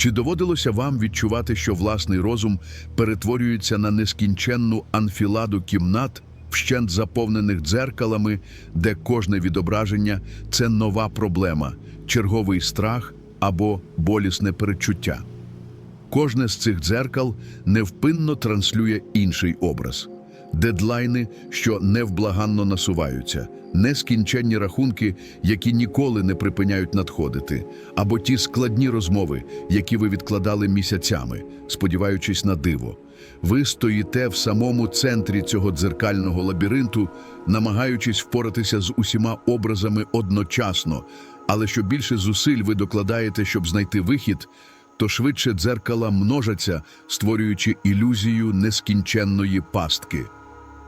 Чи доводилося вам відчувати, що власний розум перетворюється на нескінченну анфіладу кімнат, вщент заповнених дзеркалами, де кожне відображення це нова проблема, черговий страх або болісне перечуття? Кожне з цих дзеркал невпинно транслює інший образ. Дедлайни, що невблаганно насуваються, нескінченні рахунки, які ніколи не припиняють надходити, або ті складні розмови, які ви відкладали місяцями, сподіваючись на диво. Ви стоїте в самому центрі цього дзеркального лабіринту, намагаючись впоратися з усіма образами одночасно, але що більше зусиль ви докладаєте, щоб знайти вихід, то швидше дзеркала множаться, створюючи ілюзію нескінченної пастки.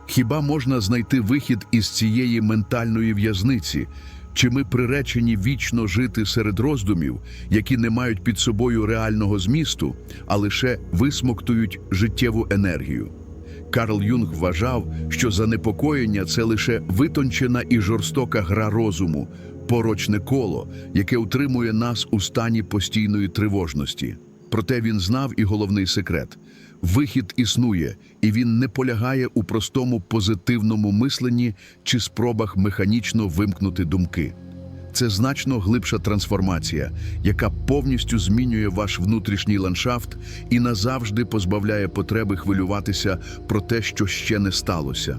Хіба можна знайти вихід із цієї ментальної в'язниці? Чи ми приречені вічно жити серед роздумів, які не мають під собою реального змісту, а лише висмоктують життєву енергію? Карл Юнг вважав, що занепокоєння це лише витончена і жорстока гра розуму, порочне коло, яке утримує нас у стані постійної тривожності. Проте він знав і головний секрет: вихід існує, і він не полягає у простому позитивному мисленні чи спробах механічно вимкнути думки. Це значно глибша трансформація, яка повністю змінює ваш внутрішній ландшафт і назавжди позбавляє потреби хвилюватися про те, що ще не сталося.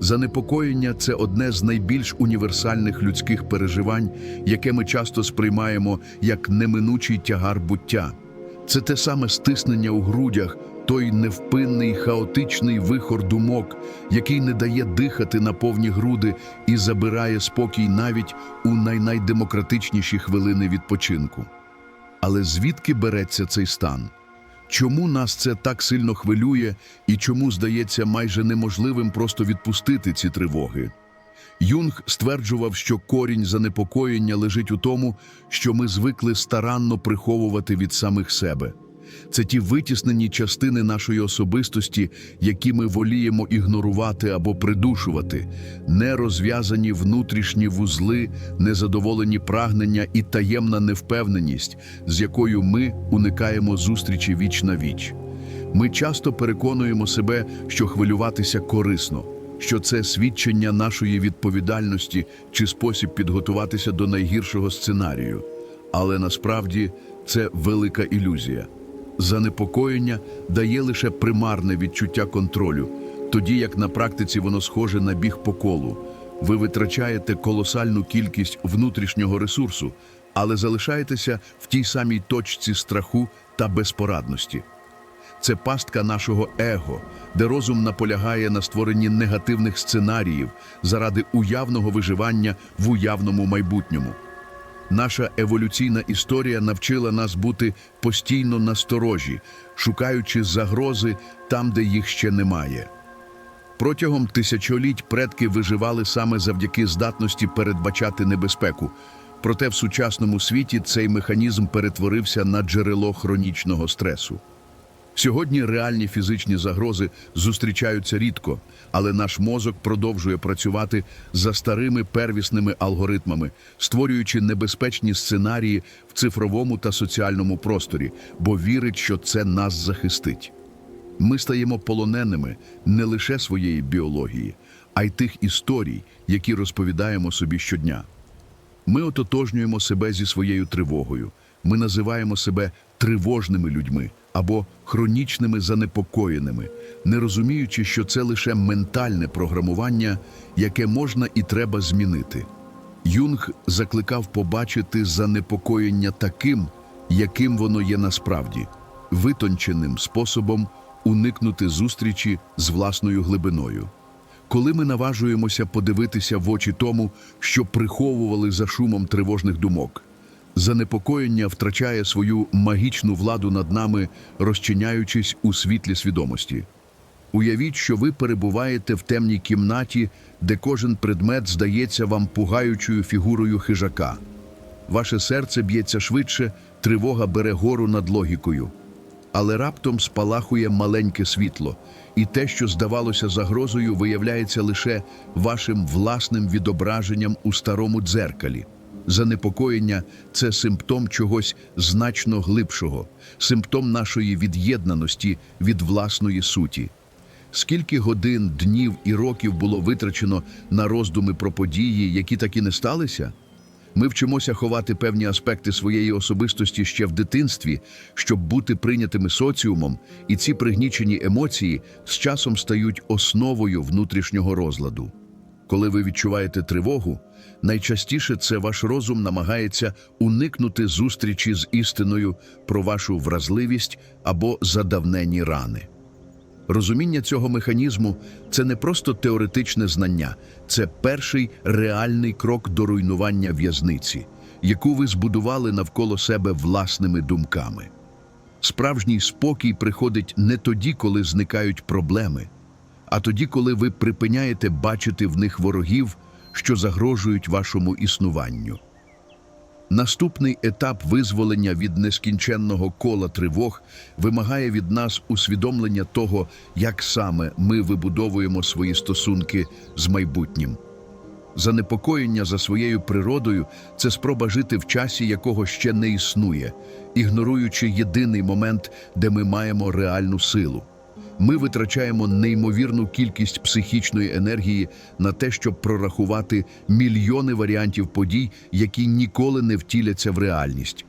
Занепокоєння це одне з найбільш універсальних людських переживань, яке ми часто сприймаємо як неминучий тягар буття. Це те саме стиснення у грудях, той невпинний хаотичний вихор думок, який не дає дихати на повні груди і забирає спокій навіть у найнайдемократичніші хвилини відпочинку. Але звідки береться цей стан? Чому нас це так сильно хвилює і чому здається майже неможливим просто відпустити ці тривоги? Юнг стверджував, що корінь занепокоєння лежить у тому, що ми звикли старанно приховувати від самих себе. Це ті витіснені частини нашої особистості, які ми воліємо ігнорувати або придушувати, нерозв'язані внутрішні вузли, незадоволені прагнення і таємна невпевненість, з якою ми уникаємо зустрічі віч на віч. Ми часто переконуємо себе, що хвилюватися корисно, що це свідчення нашої відповідальності чи спосіб підготуватися до найгіршого сценарію. Але насправді це велика ілюзія. Занепокоєння дає лише примарне відчуття контролю, тоді як на практиці воно схоже на біг по колу. Ви витрачаєте колосальну кількість внутрішнього ресурсу, але залишаєтеся в тій самій точці страху та безпорадності. Це пастка нашого его, де розум наполягає на створенні негативних сценаріїв заради уявного виживання в уявному майбутньому. Наша еволюційна історія навчила нас бути постійно насторожі, шукаючи загрози там, де їх ще немає. Протягом тисячоліть предки виживали саме завдяки здатності передбачати небезпеку. Проте в сучасному світі цей механізм перетворився на джерело хронічного стресу. Сьогодні реальні фізичні загрози зустрічаються рідко, але наш мозок продовжує працювати за старими первісними алгоритмами, створюючи небезпечні сценарії в цифровому та соціальному просторі, бо вірить, що це нас захистить. Ми стаємо полоненими не лише своєї біології, а й тих історій, які розповідаємо собі щодня. Ми ототожнюємо себе зі своєю тривогою. Ми називаємо себе тривожними людьми або хронічними занепокоєними, не розуміючи, що це лише ментальне програмування, яке можна і треба змінити. Юнг закликав побачити занепокоєння таким, яким воно є насправді, витонченим способом уникнути зустрічі з власною глибиною. Коли ми наважуємося подивитися в очі тому, що приховували за шумом тривожних думок, занепокоєння втрачає свою магічну владу над нами, розчиняючись у світлі свідомості. Уявіть, що ви перебуваєте в темній кімнаті, де кожен предмет здається вам пугаючою фігурою хижака. Ваше серце б'ється швидше, тривога бере гору над логікою. Але раптом спалахує маленьке світло, і те, що здавалося загрозою, виявляється лише вашим власним відображенням у старому дзеркалі. Занепокоєння це симптом чогось значно глибшого, симптом нашої від'єднаності від власної суті. Скільки годин, днів і років було витрачено на роздуми про події, які так і не сталися? Ми вчимося ховати певні аспекти своєї особистості ще в дитинстві, щоб бути прийнятими соціумом, і ці пригнічені емоції з часом стають основою внутрішнього розладу. Коли ви відчуваєте тривогу, найчастіше це ваш розум намагається уникнути зустрічі з істиною про вашу вразливість або задавнені рани. Розуміння цього механізму це не просто теоретичне знання, це перший реальний крок до руйнування в'язниці, яку ви збудували навколо себе власними думками. Справжній спокій приходить не тоді, коли зникають проблеми, а тоді, коли ви припиняєте бачити в них ворогів, що загрожують вашому існуванню. Наступний етап визволення від нескінченного кола тривог вимагає від нас усвідомлення того, як саме ми вибудовуємо свої стосунки з майбутнім. Занепокоєння за своєю природою це спроба жити в часі, якого ще не існує, ігноруючи єдиний момент, де ми маємо реальну силу. Ми витрачаємо неймовірну кількість психічної енергії на те, щоб прорахувати мільйони варіантів подій, які ніколи не втіляться в реальність.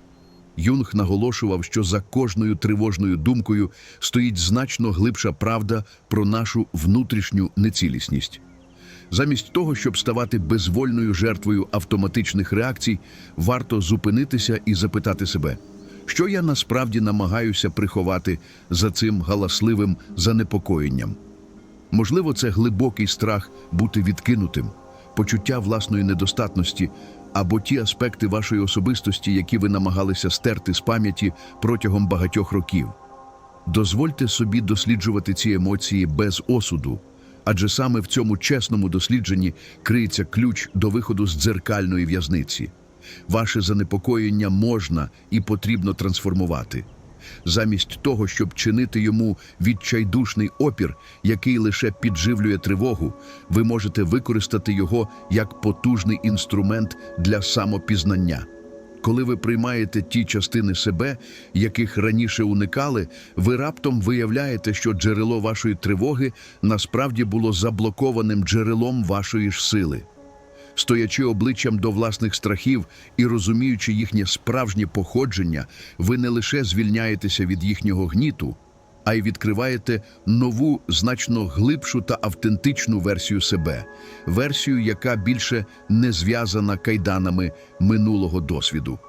Юнг наголошував, що за кожною тривожною думкою стоїть значно глибша правда про нашу внутрішню нецілісність. Замість того, щоб ставати безвольною жертвою автоматичних реакцій, варто зупинитися і запитати себе, що я насправді намагаюся приховати за цим галасливим занепокоєнням. Можливо, це глибокий страх бути відкинутим, почуття власної недостатності або ті аспекти вашої особистості, які ви намагалися стерти з пам'яті протягом багатьох років. Дозвольте собі досліджувати ці емоції без осуду, адже саме в цьому чесному дослідженні криється ключ до виходу з дзеркальної в'язниці. Ваше занепокоєння можна і потрібно трансформувати. Замість того, щоб чинити йому відчайдушний опір, який лише підживлює тривогу, ви можете використати його як потужний інструмент для самопізнання. Коли ви приймаєте ті частини себе, яких раніше уникали, ви раптом виявляєте, що джерело вашої тривоги насправді було заблокованим джерелом вашої ж сили. Стоячи обличчям до власних страхів і розуміючи їхнє справжнє походження, ви не лише звільняєтеся від їхнього гніту, а й відкриваєте нову, значно глибшу та автентичну версію себе, версію, яка більше не зв'язана кайданами минулого досвіду.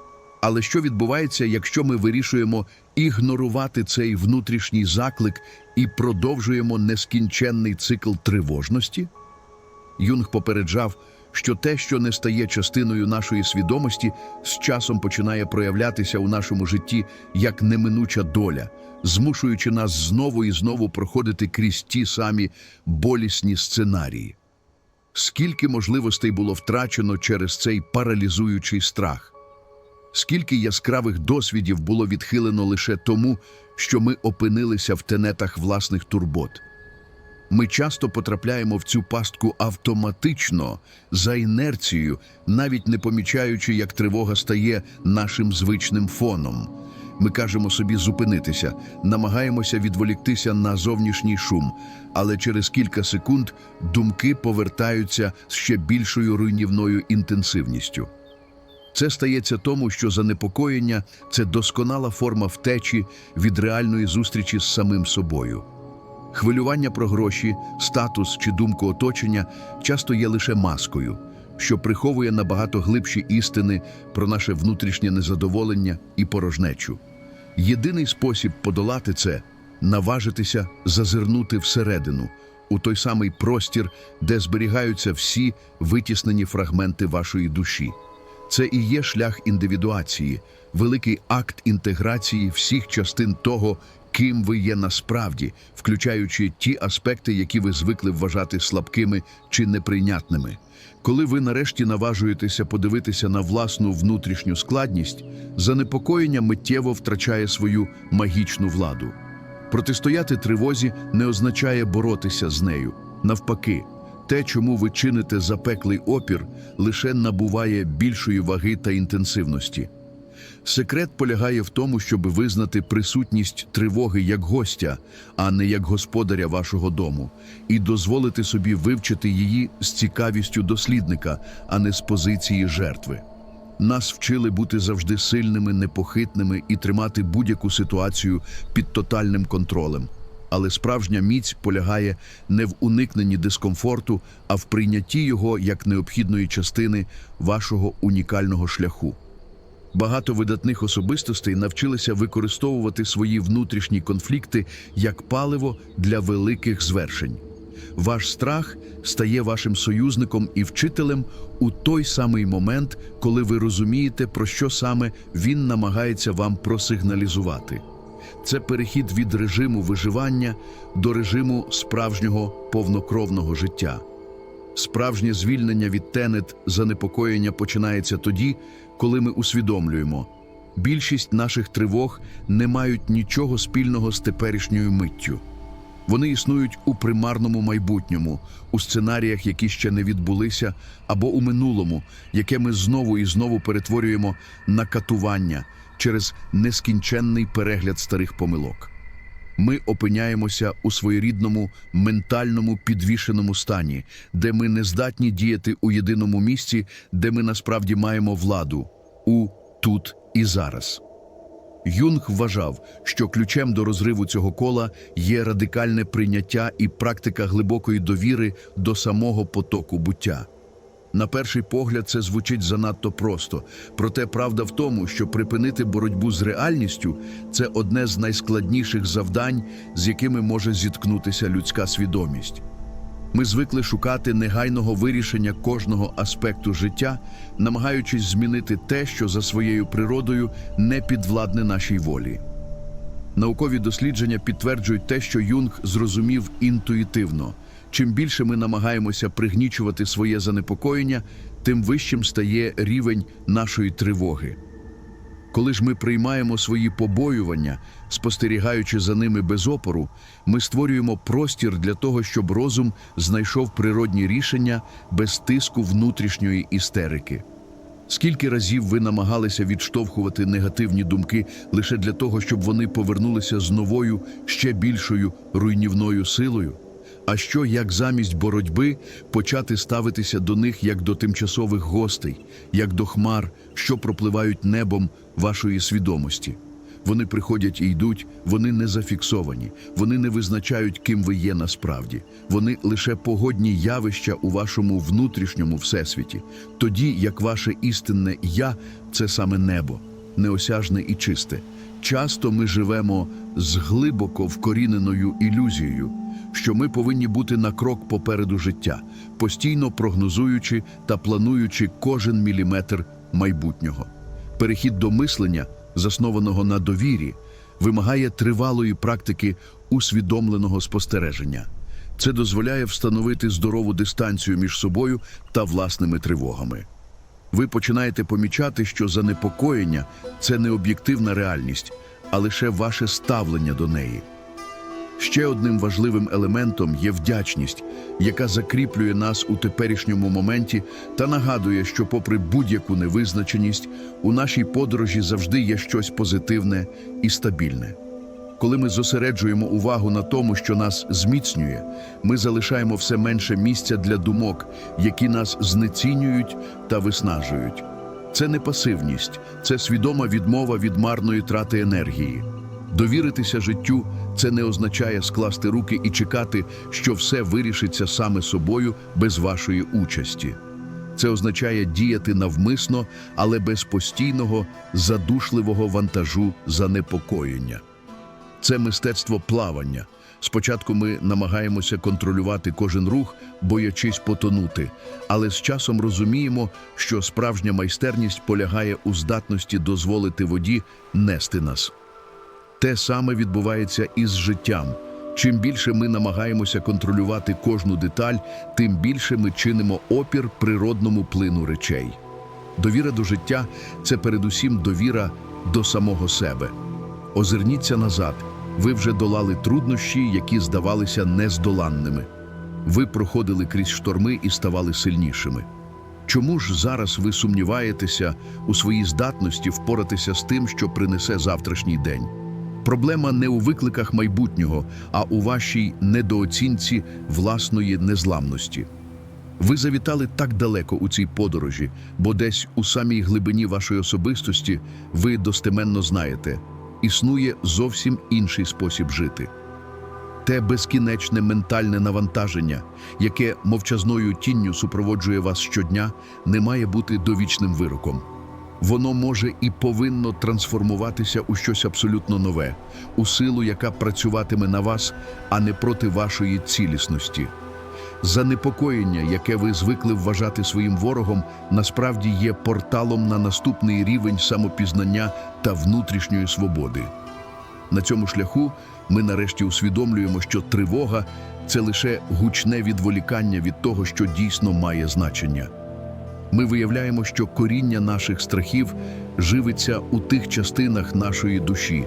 Але що відбувається, якщо ми вирішуємо ігнорувати цей внутрішній заклик і продовжуємо нескінченний цикл тривожності? Юнг попереджав, що те, що не стає частиною нашої свідомості, з часом починає проявлятися у нашому житті як неминуча доля, змушуючи нас знову і знову проходити крізь ті самі болісні сценарії. Скільки можливостей було втрачено через цей паралізуючий страх? Скільки яскравих досвідів було відхилено лише тому, що ми опинилися в тенетах власних турбот? Ми часто потрапляємо в цю пастку автоматично, за інерцією, навіть не помічаючи, як тривога стає нашим звичним фоном. Ми кажемо собі зупинитися, намагаємося відволіктися на зовнішній шум, але через кілька секунд думки повертаються з ще більшою руйнівною інтенсивністю. Це стається тому, що занепокоєння це досконала форма втечі від реальної зустрічі з самим собою. Хвилювання про гроші, статус чи думку оточення часто є лише маскою, що приховує набагато глибші істини про наше внутрішнє незадоволення і порожнечу. Єдиний спосіб подолати це наважитися зазирнути всередину, у той самий простір, де зберігаються всі витіснені фрагменти вашої душі. Це і є шлях індивідуації, великий акт інтеграції всіх частин того, ким ви є насправді, включаючи ті аспекти, які ви звикли вважати слабкими чи неприйнятними. Коли ви нарешті наважуєтеся подивитися на власну внутрішню складність, занепокоєння миттєво втрачає свою магічну владу. Протистояти тривозі не означає боротися з нею. Навпаки, Те, чому ви чините запеклий опір, лише набуває більшої ваги та інтенсивності. Секрет полягає в тому, щоб визнати присутність тривоги як гостя, а не як господаря вашого дому, і дозволити собі вивчити її з цікавістю дослідника, а не з позиції жертви. Нас вчили бути завжди сильними, непохитними і тримати будь-яку ситуацію під тотальним контролем. Але справжня міць полягає не в уникненні дискомфорту, а в прийнятті його як необхідної частини вашого унікального шляху. Багато видатних особистостей навчилися використовувати свої внутрішні конфлікти як паливо для великих звершень. Ваш страх стає вашим союзником і вчителем у той самий момент, коли ви розумієте, про що саме він намагається вам просигналізувати. Це перехід від режиму виживання до режиму справжнього повнокровного життя. Справжнє звільнення від тенет занепокоєння починається тоді, коли ми усвідомлюємо, більшість наших тривог не мають нічого спільного з теперішньою миттю. Вони існують у примарному майбутньому, у сценаріях, які ще не відбулися, або у минулому, яке ми знову і знову перетворюємо на катування через нескінченний перегляд старих помилок. Ми опиняємося у своєрідному ментальному підвішеному стані, де ми не здатні діяти у єдиному місці, де ми насправді маємо владу у тут і зараз. Юнг вважав, що ключем до розриву цього кола є радикальне прийняття і практика глибокої довіри до самого потоку буття. На перший погляд це звучить занадто просто, проте правда в тому, що припинити боротьбу з реальністю це одне з найскладніших завдань, з якими може зіткнутися людська свідомість. Ми звикли шукати негайного вирішення кожного аспекту життя, намагаючись змінити те, що за своєю природою не підвладне нашій волі. Наукові дослідження підтверджують те, що Юнг зрозумів інтуїтивно. Чим більше ми намагаємося пригнічувати своє занепокоєння, тим вищим стає рівень нашої тривоги. Коли ж ми приймаємо свої побоювання, спостерігаючи за ними без опору, ми створюємо простір для того, щоб розум знайшов природні рішення без тиску внутрішньої істерики. Скільки разів ви намагалися відштовхувати негативні думки лише для того, щоб вони повернулися з новою, ще більшою руйнівною силою? А що як замість боротьби почати ставитися до них як до тимчасових гостей, як до хмар, що пропливають небом вашої свідомості? Вони приходять і йдуть, вони не зафіксовані, вони не визначають, ким ви є насправді. Вони лише погодні явища у вашому внутрішньому всесвіті, тоді як ваше істинне я це саме небо, неосяжне і чисте. Часто ми живемо з глибоко вкоріненою ілюзією, що ми повинні бути на крок попереду життя, постійно прогнозуючи та плануючи кожен міліметр майбутнього. Перехід до мислення, заснованого на довірі, вимагає тривалої практики усвідомленого спостереження. Це дозволяє встановити здорову дистанцію між собою та власними тривогами. Ви починаєте помічати, що занепокоєння це не об'єктивна реальність, а лише ваше ставлення до неї. Ще одним важливим елементом є вдячність, яка закріплює нас у теперішньому моменті та нагадує, що, попри будь-яку невизначеність, у нашій подорожі завжди є щось позитивне і стабільне. Коли ми зосереджуємо увагу на тому, що нас зміцнює, ми залишаємо все менше місця для думок, які нас знецінюють та виснажують. Це не пасивність, це свідома відмова від марної трати енергії. Довіритися життю це не означає скласти руки і чекати, що все вирішиться саме собою без вашої участі. Це означає діяти навмисно, але без постійного задушливого вантажу занепокоєння. Це мистецтво плавання. Спочатку ми намагаємося контролювати кожен рух, боячись потонути, але з часом розуміємо, що справжня майстерність полягає у здатності дозволити воді нести нас. Те саме відбувається і з життям. Чим більше ми намагаємося контролювати кожну деталь, тим більше ми чинимо опір природному плину речей. Довіра до життя це передусім довіра до самого себе. Озирніться назад, ви вже долали труднощі, які здавалися нездоланними. Ви проходили крізь шторми і ставали сильнішими. Чому ж зараз ви сумніваєтеся у своїй здатності впоратися з тим, що принесе завтрашній день? Проблема не у викликах майбутнього, а у вашій недооцінці власної незламності. Ви завітали так далеко у цій подорожі, бо десь у самій глибині вашої особистості ви достеменно знаєте, існує зовсім інший спосіб жити. Те безкінечне ментальне навантаження, яке мовчазною тінню супроводжує вас щодня, не має бути довічним вироком. Воно може і повинно трансформуватися у щось абсолютно нове, у силу, яка працюватиме на вас, а не проти вашої цілісності. Занепокоєння, яке ви звикли вважати своїм ворогом, насправді є порталом на наступний рівень самопізнання та внутрішньої свободи. На цьому шляху ми нарешті усвідомлюємо, що тривога це лише гучне відволікання від того, що дійсно має значення. Ми виявляємо, що коріння наших страхів живиться у тих частинах нашої душі,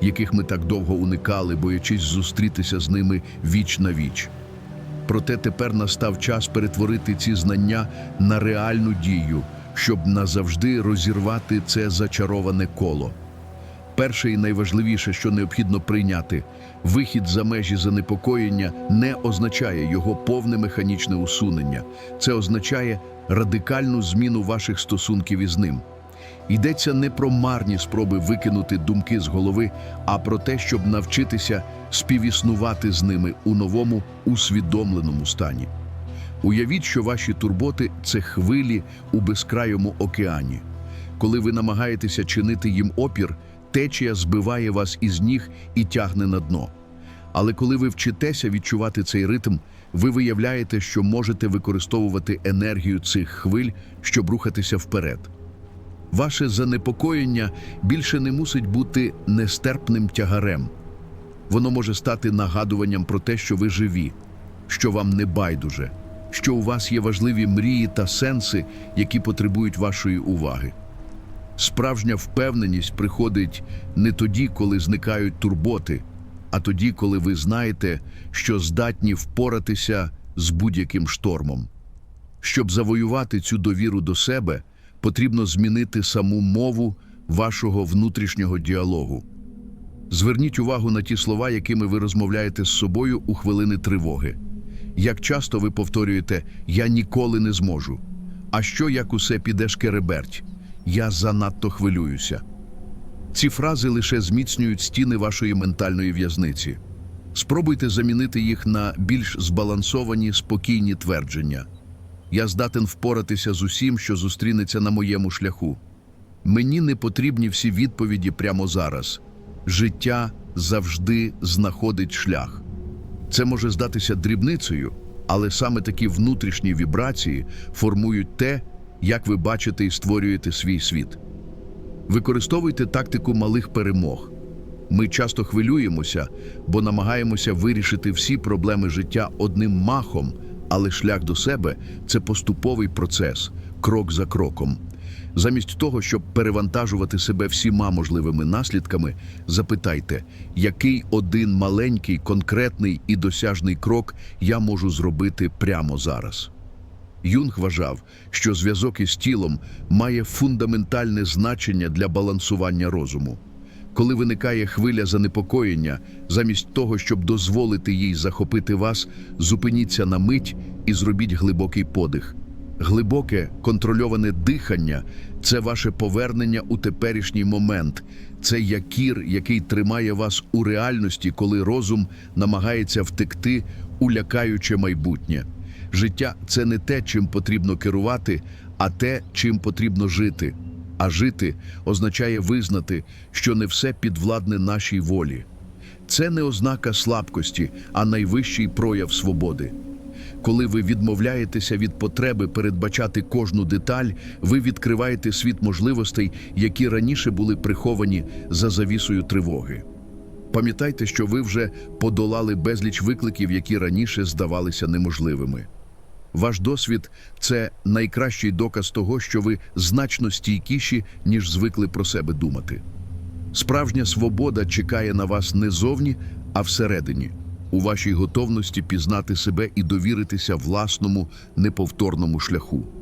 яких ми так довго уникали, боячись зустрітися з ними віч на віч. Проте тепер настав час перетворити ці знання на реальну дію, щоб назавжди розірвати це зачароване коло. Перше і найважливіше, що необхідно прийняти, вихід за межі занепокоєння не означає його повне механічне усунення. Це означає радикальну зміну ваших стосунків із ним. Йдеться не про марні спроби викинути думки з голови, а про те, щоб навчитися співіснувати з ними у новому усвідомленому стані. Уявіть, що ваші турботи це хвилі у безкрайому океані. Коли ви намагаєтеся чинити їм опір, течія збиває вас із ніг і тягне на дно. Але коли ви вчитеся відчувати цей ритм, ви виявляєте, що можете використовувати енергію цих хвиль, щоб рухатися вперед. Ваше занепокоєння більше не мусить бути нестерпним тягарем. Воно може стати нагадуванням про те, що ви живі, що вам не байдуже, що у вас є важливі мрії та сенси, які потребують вашої уваги. Справжня впевненість приходить не тоді, коли зникають турботи, а тоді, коли ви знаєте, що здатні впоратися з будь-яким штормом. Щоб завоювати цю довіру до себе, потрібно змінити саму мову вашого внутрішнього діалогу. Зверніть увагу на ті слова, якими ви розмовляєте з собою у хвилини тривоги. Як часто ви повторюєте Я ніколи не зможу. А що як усе піде шкереберть? Я занадто хвилююся. Ці фрази лише зміцнюють стіни вашої ментальної в'язниці. Спробуйте замінити їх на більш збалансовані, спокійні твердження. Я здатен впоратися з усім, що зустрінеться на моєму шляху. Мені не потрібні всі відповіді прямо зараз. Життя завжди знаходить шлях. Це може здатися дрібницею, але саме такі внутрішні вібрації формують те, як ви бачите і створюєте свій світ. Використовуйте тактику малих перемог. Ми часто хвилюємося, бо намагаємося вирішити всі проблеми життя одним махом, але шлях до себе це поступовий процес, крок за кроком. Замість того, щоб перевантажувати себе всіма можливими наслідками, запитайте, який один маленький, конкретний і досяжний крок я можу зробити прямо зараз. Юнг вважав, що зв'язок із тілом має фундаментальне значення для балансування розуму. Коли виникає хвиля занепокоєння, замість того, щоб дозволити їй захопити вас, зупиніться на мить і зробіть глибокий подих. Глибоке контрольоване дихання це ваше повернення у теперішній момент. Це якір, який тримає вас у реальності, коли розум намагається втекти у лякаюче майбутнє. Життя це не те, чим потрібно керувати, а те, чим потрібно жити. А жити означає визнати, що не все підвладне нашій волі. Це не ознака слабкості, а найвищий прояв свободи. Коли ви відмовляєтеся від потреби передбачати кожну деталь, ви відкриваєте світ можливостей, які раніше були приховані за завісою тривоги. Пам'ятайте, що ви вже подолали безліч викликів, які раніше здавалися неможливими. Ваш досвід це найкращий доказ того, що ви значно стійкіші, ніж звикли про себе думати. Справжня свобода чекає на вас не зовні, а всередині. у вашій готовності пізнати себе і довіритися власному неповторному шляху.